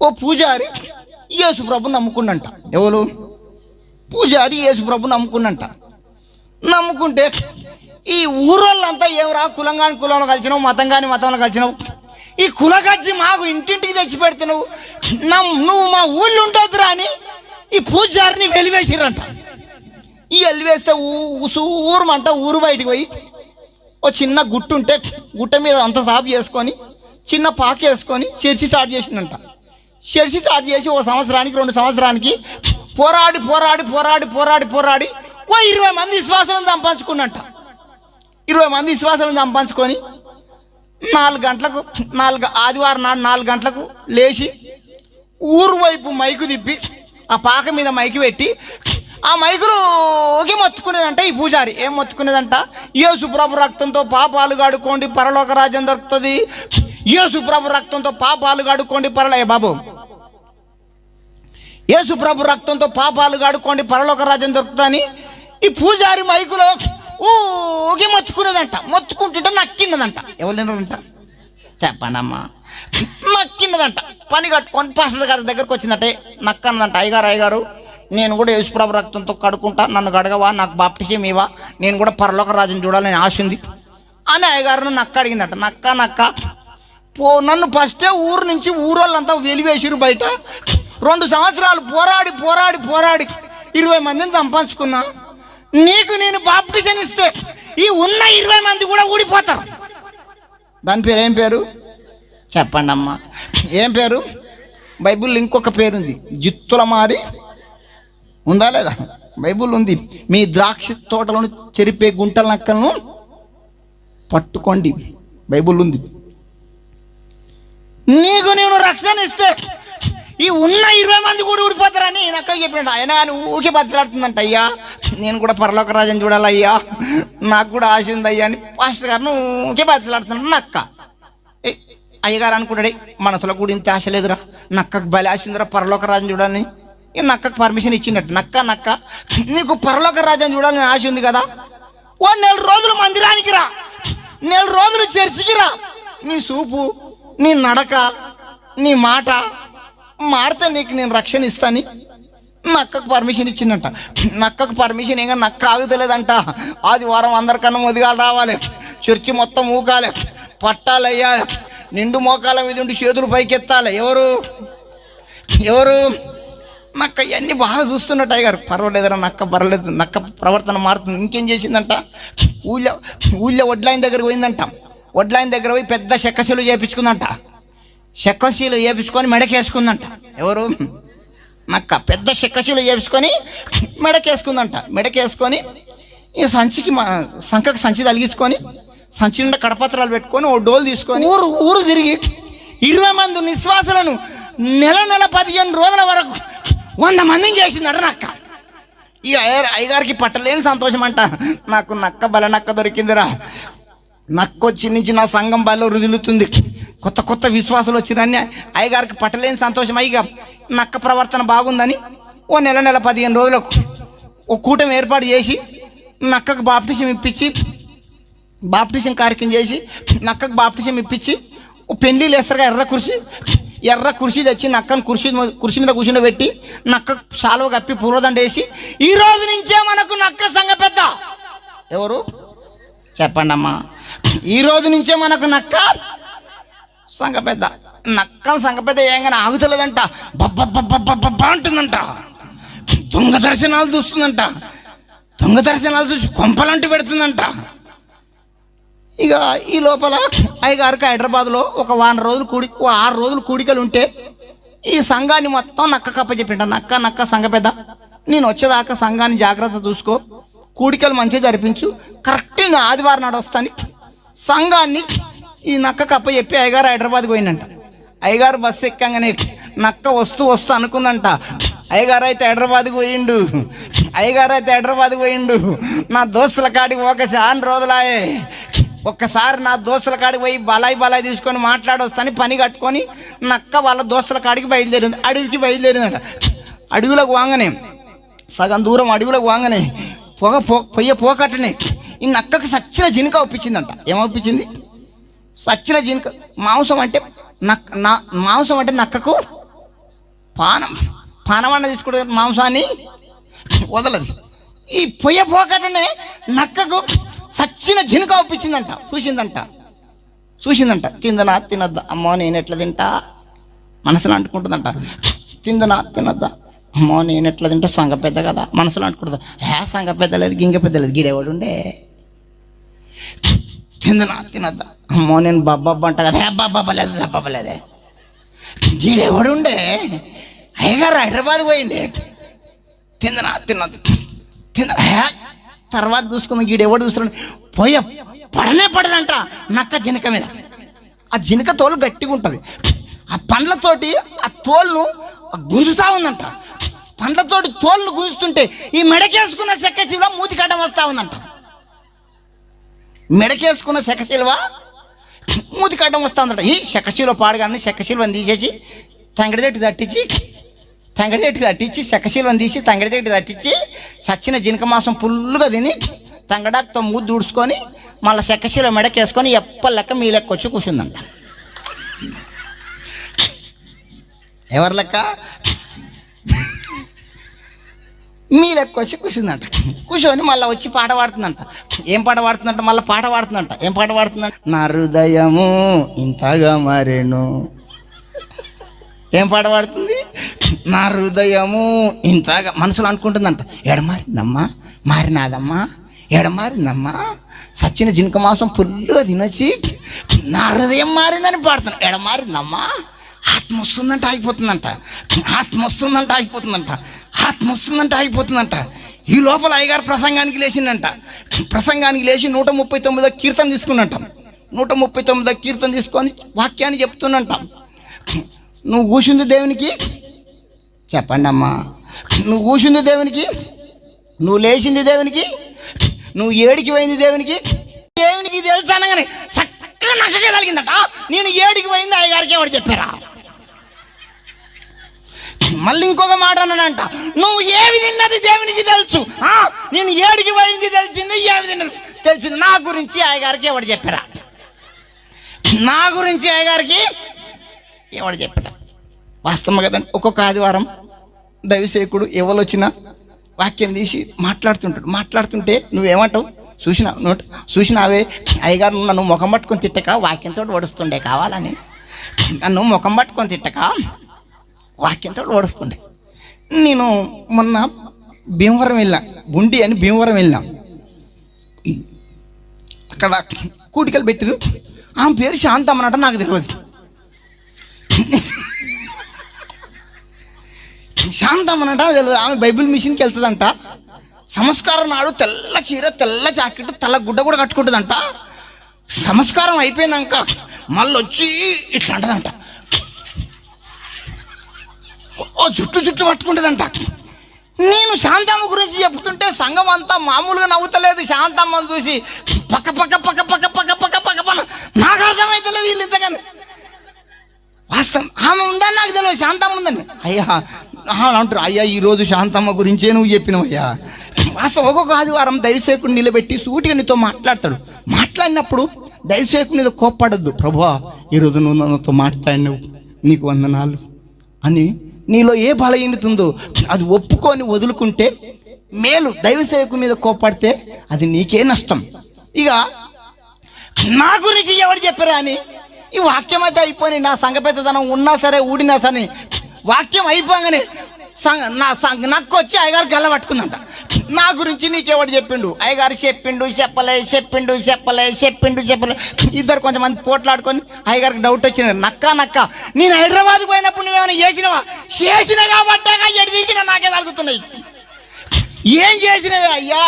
ఓ పూజారి యేసు ప్రభు నమ్ముకున్నంట ఎవరు? పూజారి యేసు ప్రభు నమ్ముకున్నంట నమ్ముకుంటే ఈ ఊరోళ్ళంతా ఏమరా కులం కాని కులంలో కలిసినావు మతం కాని మతంలో కలిసినావు? ఈ కులగచ్చి మాకు ఇంటింటికి తెచ్చి పెడుతున్నావు. నమ్ నువ్వు మా ఊళ్ళో ఉండొద్దురా అని ఈ పూజారిని వెలివేసిరంట ఈ వెలివేస్తే ఊరమంట ఊరు బయటికి పోయి ఓ చిన్న గుట్టు ఉంటే గుట్ట మీద అంత సాపు చేసుకొని చిన్న పాక వేసుకొని చర్చి స్టార్ట్ చేసిందంట చర్చి స్టార్ట్ చేసి ఓ సంవత్సరానికి రెండు సంవత్సరానికి పోరాడి పోరాడి పోరాడి పోరాడి పోరాడి ఓ ఇరవై మంది విశ్వాసాలను సంపాదించుకున్నట్ట ఇరవై మంది విశ్వాసాలను సంపాదించుకొని నాలుగు గంటలకు నాలుగు ఆదివారం నాడు నాలుగు గంటలకు లేచి ఊరు వైపు మైకు తిప్పి ఆ పాక మీద మైకు పెట్టి ఆ మైకులు ఒకే మొత్తుకునేదంట ఈ పూజారి. ఏం మొత్తుకునేదంట? ఏ సుప్రభు రక్తంతో పాపాలు గాడుకోండి పరలోక రాజ్యం దొరుకుతుంది. యేసుప్రభు రక్తంతో పాపాలు గాడుకోండి పరలో బాబు. యేసుప్రభు రక్తంతో పాపాలు గాడుకోండి పరలోక రాజ్యం దొరుకుతుందని ఈ పూజారి మైకులో ఊగి మొత్తుకునేదంట మొత్తుకుంటుంటే నక్కిన్నదంట ఎవరు లేనంట చెప్పండమ్మా పని కట్టుకొని పాస్టర్ గారి దగ్గరకు వచ్చిందంటే. నక్కన్నదంట అయ్యగారు అయ్యగారు నేను కూడా యేసుప్రభు రక్తంతో కడుకుంటా నన్ను గడగవా నాకు బాప్టిజం ఇవా నేను కూడా పరలోక రాజ్యం చూడాలని ఆశ ఉంది. అని అయ్యగారు నక్క అడిగిందట. నక్క నక్క పో నన్ను ఫస్టే ఊరు నుంచి ఊరోళ్ళంతా వెలివేసిరు బయట. రెండు సంవత్సరాలు పోరాడి పోరాడి పోరాడి ఇరవై మందిని సంపాదించుకున్నా. నీకు నేను బాప్టిజన్ ఇస్తే ఈ ఉన్న ఇరవై మంది కూడా ఊడిపోతారు. దాని పేరు ఏం పేరు? చెప్పండి అమ్మా. ఏం పేరు? బైబుల్ ఇంకొక పేరుంది. జిత్తుల మారి ఉందా లేదా? బైబిల్ ఉంది. మీ ద్రాక్ష తోటలను చెరిపే గుంటల నక్కలను పట్టుకోండి. బైబిల్ ఉంది. నీకు నేను రక్షణ ఇస్తే ఈ ఉన్న ఇరవై మంది కూడా ఊడిపోతారని నక్క చెప్పాడు ఆయన ఆయన ఊకే బతిలాడుతుందంట అయ్యా. నేను కూడా పరలోక రాజని చూడాలయ్యా. నాకు కూడా ఆశ ఉంది అయ్యా అని పాస్టర్ గారిని ఊకే బతిలాడుతున్నాడు నక్క ఏ, అయ్యగారు అనుకున్నాడే మనసులో కూడా ఇంత ఆశ లేదురా. నక్కకు బలి ఆశ ఉందిరా పరలోక రాజని చూడాలని. ఈ నక్కకు పర్మిషన్ ఇచ్చినట్టు నక్క నక్క నీకు పరలోక రాజని చూడాలని ఆశ ఉంది కదా. ఓ నెల రోజులు మందిరానికి రా. నెల రోజులు చర్చికి రా. నీ చూపు నీ నడక నీ మాట మారితే నీకు నేను రక్షణ ఇస్తాని. నక్కకు పర్మిషన్ ఇచ్చిందంట. నక్కకు పర్మిషన్ ఇంకా నక్క ఆగుతలేదంట. ఆదివారం అందరికన్నా ముదిగాలు రావాలి. చర్చి మొత్తం ఊకాలి పట్టాలు వేయాలి. నిండు మోకాల మీద ఉండి చేతులు పైకెత్తాలి. ఎవరు? ఎవరు? నక్క ఇవన్నీ బాగా చూస్తున్నట్టు టైగర్. పర్వాలేదురా నక్క పర్వాలేదు నక్క ప్రవర్తన మారుతుంది. ఇంకేం చేసిందంట? ఊళ్ళో ఊళ్ళో వడ్లాయిన దగ్గరికి పోయిందంట. వడ్లైన దగ్గర పోయి పెద్ద చెక్కశీలు చేపించుకుందంట. చెక్కశీలు చేపించుకొని మెడకేసుకుందంట. ఎవరు? నక్క. పెద్ద చెక్కశీలు చేపించుకొని మెడకేసుకుందంట. మెడకేసుకొని ఈ సంచికి మా సంఖకు సంచి తలిగించుకొని సంచి నిండా కడపత్రాలు పెట్టుకొని ఓ డోలు తీసుకొని ఊరు ఊరు తిరిగి ఇరవై మంది నిశ్వాసాలను నెల నెల పదిహేను రోజుల వరకు వంద మందిని చేసిందట నక్క. ఈ అయ్యగారికి పట్టలేని సంతోషం అంట నాకు నక్క బల నక్క దొరికిందిరా. నక్క వచ్చి నుంచి నా సంఘం బలో రుదులుతుంది. కొత్త కొత్త విశ్వాసాలు వచ్చిందని అయ్యగారికి పట్టలేని సంతోషం. అయ్యగా నక్క ప్రవర్తన బాగుందని ఓ నెల నెల పదిహేను రోజులకు ఓ కూటమి ఏర్పాటు చేసి నక్కకు బాప్టిషం ఇప్పించి బాప్టిషం కార్యక్రమం చేసి నక్కకు బాప్టిషం ఇప్పించి పెళ్ళి లేస్తారుగా ఎర్ర కుర్చీ. ఎర్ర కుర్చీ తెచ్చి నక్కను కుర్చీ మీద- కుర్చీ మీద కూర్చుని పెట్టి నక్క శాలువ కప్పి పూర్వదండ వేసి ఈ రోజు నుంచే మనకు నక్క సంగ పెద్ద. ఎవరు? చెప్పండి అమ్మా ఈ రోజు నుంచే మనకు నక్క సంగ పెద్ద. నక్క సంగ పెద్ద ఏంగానే ఆగుతలేదంట. బబ్బబ్బబ్బబ్బబ్బ అంటుందంట. దొంగ దర్శనాలు చూస్తుందంట. దొంగ దర్శనాలు చూసి కొంపలంటూ పెడుతుందంట. ఇక ఈ లోపల అయ్యగారికి హైదరాబాద్లో ఒక వారం రోజులు కూడి ఓ ఆరు రోజులు కూడికలు ఉంటే ఈ సంఘాన్ని మొత్తం నక్క కప్ప చెప్పింట నక్క నక్క సంఘ పెద్ద. నేను వచ్చేదాకా సంఘాన్ని జాగ్రత్త చూసుకో. కూడికలు మంచిగా జరిపించు. కరెక్ట్ నేను ఆదివారం నాడు వస్తాను సంఘాన్ని ఈ నక్క కప్ప చెప్పి అయ్యగారు హైదరాబాద్కి పోయిందంట అయ్యగారు బస్సు ఎక్కంగానే నక్క వస్తూ వస్తూ అనుకుందంట. అయ్యగారు అయితే హైదరాబాద్కి పోయిండు. అయ్యగారు అయితే హైదరాబాద్కి పోయిండు. నా దోస్తుల కాడికి ఒక చాలా రోజులాయే. ఒక్కసారి నా దోస్తుల కాడికి పోయి బలాయి బలాయి తీసుకొని మాట్లాడొస్తాని పని కట్టుకొని నక్క వాళ్ళ దోస్తుల కాడికి బయలుదేరింది. అడవికి బయలుదేరిందట. అడవిలోకి వాంగనే. సగం దూరం అడవిలోకి వాంగనే. పొగ పో పొయ్య పోకట్టనే ఈ నక్కకు సచ్చిన జినుక ఒప్పించిందంట. ఏమొప్పించింది? సచ్చిన జినుక. మాంసం అంటే నక్క నా మాంసం అంటే నక్కకు పానం. పానం అన్న తీసుకుంటే మాంసాన్ని వదలదు. ఈ పొయ్య పోకటనే నక్కకు సచ్చిన జినుక ఒప్పించిందంట. చూసిందంట. చూసిందంట. తిందనా తినద్దా? అమ్మో నేను ఎట్లా తింటా? మనసులో అంటుకుంటుందంట. తిందనా తినద్దా? అమ్మో నేను ఎట్లా తింటే సంగ పెద్ద కదా. మనసులో అనుకుంటుంది హే సంగ పెద్ద లేదు గింగ పెద్ద లేదు. గిడేవాడు ఉండే తిందనా తినద్దా. అమ్మో నేను బబ్బబ్బ అంట కదా. హే బాబ్బా లేదు బాబ్బా లేదే. గీడెవడు ఉండే అయ్యగారు హైదరాబాద్ పోయిండే. తిందనా తినద్దు. తింద హే, తర్వాత చూసుకుంది గీడెవడు చూసుకుని పోయ పడనే పడదంట నక్క జినక మీద. ఆ జినక తోలు గట్టిగా ఉంటుంది ఆ పండ్లతోటి ఆ తోలును గుంజుతా ఉందంట. పండ్లతోటి తోళ్ళు గుంజుతుంటే ఈ మెడకేసుకున్న చెక్క శిలువ మూతి కట్టం వస్తా ఉందంట. మెడకేసుకున్న చెక్క శిలువ మూతి కట్టం వస్తా ఉందంట. ఈ శకశిలో పాడగానే శకశిల్వని తీసేసి తంగడిదెట్టి తట్టించి తంగడిదెట్టి తట్టించి శకశిల్వని తీసి తంగడిదెట్టి తట్టించి సచ్చిన జినక మాంసం ఫుల్గా తిని తంగడాకుతో మూతి దూడ్చుకొని మళ్ళీ శకశిల మెడకేసుకొని ఎప్ప లెక్క మీ లెక్క వచ్చి కూర్చుందంట. ఎవరి లెక్క? మీ లెక్క వచ్చి కూర్చుందంట. కూర్చొని మళ్ళీ వచ్చి పాట పాడుతుందంట. ఏం పాట పాడుతుందంట? మళ్ళీ పాట పాడుతుందంట. ఏం పాట పాడుతుందంట? నా హృదయము ఇంతగా మారేను. ఏం పాట పాడుతుంది? నా హృదయము ఇంతగా మనసులో అనుకుంటుందంట. ఎడమారిందమ్మా మారినాదమ్మా? ఎడమారిందమ్మా సచ్చిన జింక మాసం ఫుల్గా తినొచ్చి నా హృదయం మారిందని పాడుతున్నాను ఎడమారిందమ్మా ఆత్మ వస్తుందంట ఆగిపోతుందంట. ఆత్మ వస్తుందంట ఆగిపోతుందంట. ఆత్మ వస్తుందంట ఆగిపోతుందంట. ఈ లోపల అయ్యగారు ప్రసంగానికి లేచిందంట. ప్రసంగానికి లేచి నూట ముప్పై తొమ్మిదో కీర్తన తీసుకున్నంట. నూట ముప్పై తొమ్మిదో కీర్తన తీసుకొని వాక్యాన్ని చెప్తున్నంట. నువ్వు కూర్చుంది దేవునికి చెప్పండి అమ్మా. నువ్వు కూర్చుంది దేవునికి నువ్వు లేచింది దేవునికి నువ్వు ఏడికి పోయింది దేవునికి దేవునికి తెలుసు అనగానే చక్కగా నగ్గగలిగిందట నేను ఏడికి పోయింది అయ్యగారికి ఎవరు చెప్పారా? మళ్ళీ ఇంకొక మాట అన్నానంట నువ్వు ఏమి తిన్నది దేవునికి తెలుసు. ఆ, నేను ఏడికి పోయింది తెలిసింది ఏమి తిన్నది తెలిసింది. నా గురించి అయ్యగారికి ఎవడు చెప్పారా? నా గురించి అయ్యగారికి ఎవడు చెప్పారా? వాస్తవం కదండి ఒక్కొక్క ఆదివారం దైవసేకుడు ఎవరు వచ్చినా వాక్యం తీసి మాట్లాడుతుంటాడు. మాట్లాడుతుంటే నువ్వేమంటావు? చూసిన నోట్ చూసినావే? అయ్యగారు నన్ను ముఖం పట్టుకొని తిట్టక వాక్యంతో వడుస్తుండే కావాలని? నన్ను ముఖం పట్టుకొని తిట్టక వాక్యంతో ఓడుస్తుండే. నేను మొన్న భీమవరం వెళ్ళా. గుండి అని భీమవరం వెళ్ళాం. అక్కడ కూటికలు పెట్టిరు. ఆమె పేరు శాంతమ్మనట నాకు తెలియదు శాంతమ్మనట తెలియదు ఆమె బైబిల్ మిషన్కి వెళ్తుందంట. సంస్కారం నాడు తెల్ల చీర తెల్ల జాకెట్ తెల్ల గుడ్డ కూడా కట్టుకుంటుందంట. సంస్కారం అయిపోయినాక మళ్ళీ వచ్చి ఇట్లా అంటదంట. ఓ జుట్టు జుట్టు పట్టుకుంటుందంట. నేను శాంతమ్మ గురించి చెప్తుంటే సంఘం అంతా మామూలుగా నవ్వుతలేదు. శాంతమ్మను చూసి పక్క పక్క పక్క పక్క పక్క పక్క పక్క పక్క నాకు అర్థమైతలేదు వీళ్ళు ఇంతకని వాస్తవం. ఆమె ఉందని నాకు తెలియదు. శాంతమ్మ ఉందని. అయ్యా ఆహా అంటారు అయ్యా ఈరోజు శాంతమ్మ గురించే నువ్వు చెప్పినావు అయ్యా వాస్తవం. ఒక్కొక్క ఆదివారం దైవసేకుడు నిలబెట్టి సూటిగా నీతో మాట్లాడతాడు. మాట్లాడినప్పుడు దైవసేకుడు మీద కోప్పడద్దు. ప్రభా ఈరోజు నువ్వు నాతో మాట్లాడినావు. నీకు వందనాలు. అని నీలో ఏ బలహీనతుందో అది ఒప్పుకొని వదులుకుంటే మేలు. దైవసేవకు మీద కోప్పడితే అది నీకే నష్టం. ఇక నా గురించి ఎవరు చెప్పారా అని? ఈ వాక్యం అయితే అయిపోయి నా సంఘ పెద్దతనం ఉన్నా సరే ఊడినా సరే వాక్యం అయిపోగానే నా సంగ నక్కు వచ్చి అయ్యగారు గల్ల పట్టుకుందంట. నా గురించి నీకెవడు చెప్పిండు? అయ్యగారు చెప్పిండు చెప్పలే చెప్పిండు చెప్పలే చెప్పిండు చెప్పలే. ఇద్దరు కొంతమంది పోట్లాడుకొని అయ్యగారికి డౌట్ వచ్చింది. నక్క నక్క నేను హైదరాబాద్ పోయినప్పుడు నువ్వేమైనా చేసినవా? చేసిన కాబట్టాక ఎడి తిరిగినా నాకే తగ్గుతున్నాయి ఏం చేసినవే అయ్యా?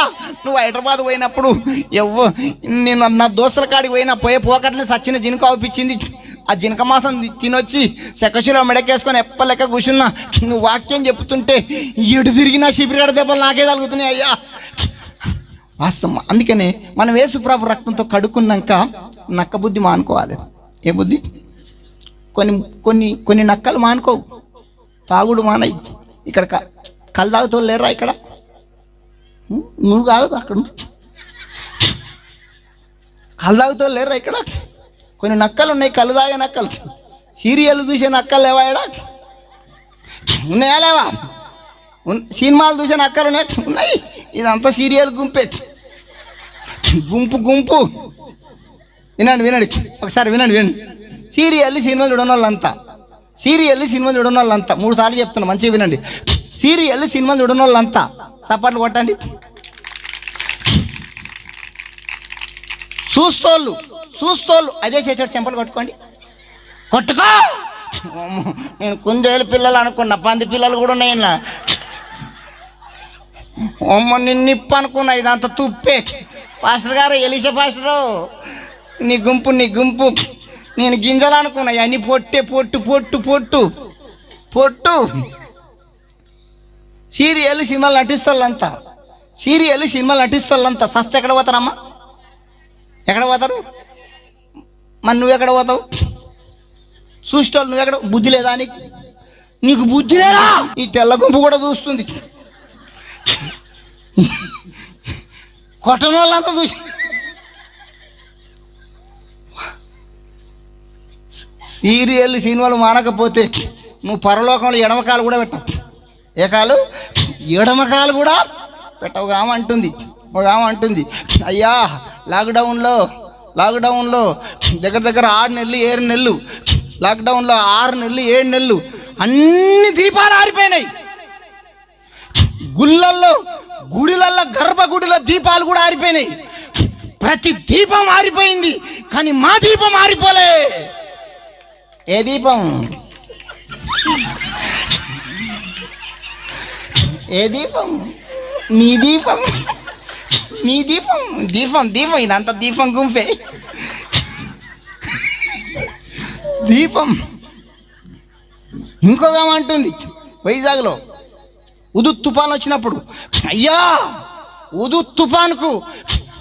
నువ్వు హైదరాబాద్ పోయినప్పుడు ఎవ్వ నేను నా దోస్తుల కాడికి పోయినా పోయే పోకట్లే సచ్చిన జినుక అవుపించింది ఆ జినక మాసం తినొచ్చి సెకశిలో మెడకేసుకొని ఎప్పలెక్క కూర్చున్నా నువ్వు వాక్యం చెప్తుంటే ఎటు తిరిగినా శిబిరాడ దెబ్బలు నాకే తగులుతున్నాయి అయ్యా. వాస్తవం. అందుకనే మనం యేసుప్రభు రక్తంతో కడుక్కున్నాక నక్క బుద్ధి మానుకోవాలి. ఏ బుద్ధి? కొన్ని కొన్ని కొన్ని నక్కలు మానుకోవు. తాగుడు మానయి. ఇక్కడ క- కళ్ళు తాగుతూ లేరా ఇక్కడ? నువ్వు కాదు అక్కడ. కళ్ళు తాగుతూ లేరా ఇక్కడ? కొన్ని నక్కలు ఉన్నాయి కళ్ళు తాగే నక్కలు. సీరియల్ చూసే నక్కలు లేవా ఉన్నాయా లేవా? సినిమాలు చూసే అక్కలు ఉన్నాయి. ఉన్నాయి. ఇదంతా సీరియల్ గుంపే. గుంపు గుంపు. వినండి వినండి. ఒకసారి వినండి వినండి. సీరియల్ సినిమా చూడని వాళ్ళంతా సీరియల్ సినిమా చూడని వాళ్ళంతా మూడు సార్లు చెప్తున్నా మంచిగా వినండి. సీరియల్ సినిమా చూడని వాళ్ళంతా చప్పట్లు కొట్టండి. చూస్తోళ్ళు. చూస్తోళ్ళు. అదే చేసేవాడు చెంపలు కొట్టుకోండి కొట్టుకో! నేను కుందేలు పిల్లలు అనుకున్నా పంది పిల్లలు కూడా ఉన్నాయి అమ్మ నిన్ను నిప్పు అనుకున్నా ఇదంతా తుప్పే. పాస్టర్ గారు ఎలిస పాస్టరు నీ గుంపు నీ గుంపు. నేను గింజలు అనుకున్నా అన్ని పొట్టే పొట్టు పొట్టు పొట్టు. పొట్టు. సీరియల్ సినిమాలు నటిస్తాళ్ళంతా. సీరియల్ సినిమాలు నటిస్తాళ్ళంతా. సస్త ఎక్కడ పోతారమ్మా? ఎక్కడ పోతారు? మరి నువ్వు ఎక్కడ పోతావు? చూసేటోళ్ళు నువ్వు ఎక్కడ బుద్ధి లేదా నీకు? నీకు బుద్ధి లేదా? ఈ తెల్ల గుంపు కూడా చూస్తుంది. కొట్టని వాళ్ళంతా చూసి సీరియల్ సినిమాలు మానకపోతే నువ్వు పరలోకంలో ఎడమకాలు కూడా పెట్టవు. ఏ కాలు? ఎడమకాలు కూడా పెట్టవు. ఆమె అంటుంది. ఒక ఆమె అంటుంది. అయ్యా లాక్డౌన్లో లాక్డౌన్లో దగ్గర దగ్గర ఆరు నెలలు ఏడు నెలలు లాక్డౌన్లో ఆరు నెలలు ఏడు నెలలు అన్ని దీపాలు ఆరిపోయినాయి. గుళ్ళల్లో గుడిలల్లో గర్భగుడిలో దీపాలు కూడా ఆరిపోయినాయి. ప్రతి దీపం ఆరిపోయింది కానీ మా దీపం ఆరిపోలే. ఏ దీపం? ఏ దీపం? నీ దీపం? నీ దీపం దీపం దీపం ఇదంతా దీపం గుంపే. దీపం. ఇంకొక ఆమె అంటుంది వైజాగ్లో. ఉదు తుఫాన్ వచ్చినప్పుడు అయ్యా ఉదు తుఫాన్కు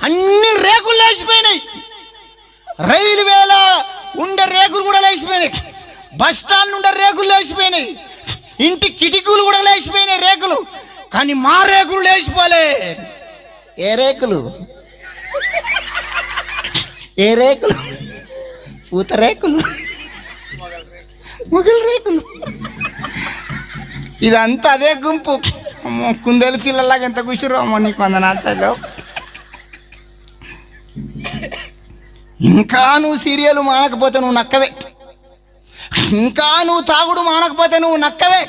అన్ని రేకులు లేచిపోయినాయి. రైల్వేలో ఉండే రేకులు కూడా లేచిపోయినాయి. బస్ స్టాండ్ ఉండే రేకులు లేచిపోయినాయి. ఇంటి కిటికీలు కూడా లేచిపోయినాయి రేకులు. కానీ మా రేకులు లేచిపోలే. ఏ రేకులు? ఏ రేకులు? పూత రేకులు? ముగిలి రేకులు? ఇదంతా అదే గుంపు. కుందేలు పిల్లలాగా ఎంత కూర్చురు అమ్మ నీకు వందనాథలో ఇంకా నువ్వు సీరియల్ మానకపోతే నువ్వు నక్కవే. ఇంకా నువ్వు తాగుడు మానకపోతే నువ్వు నక్కవే.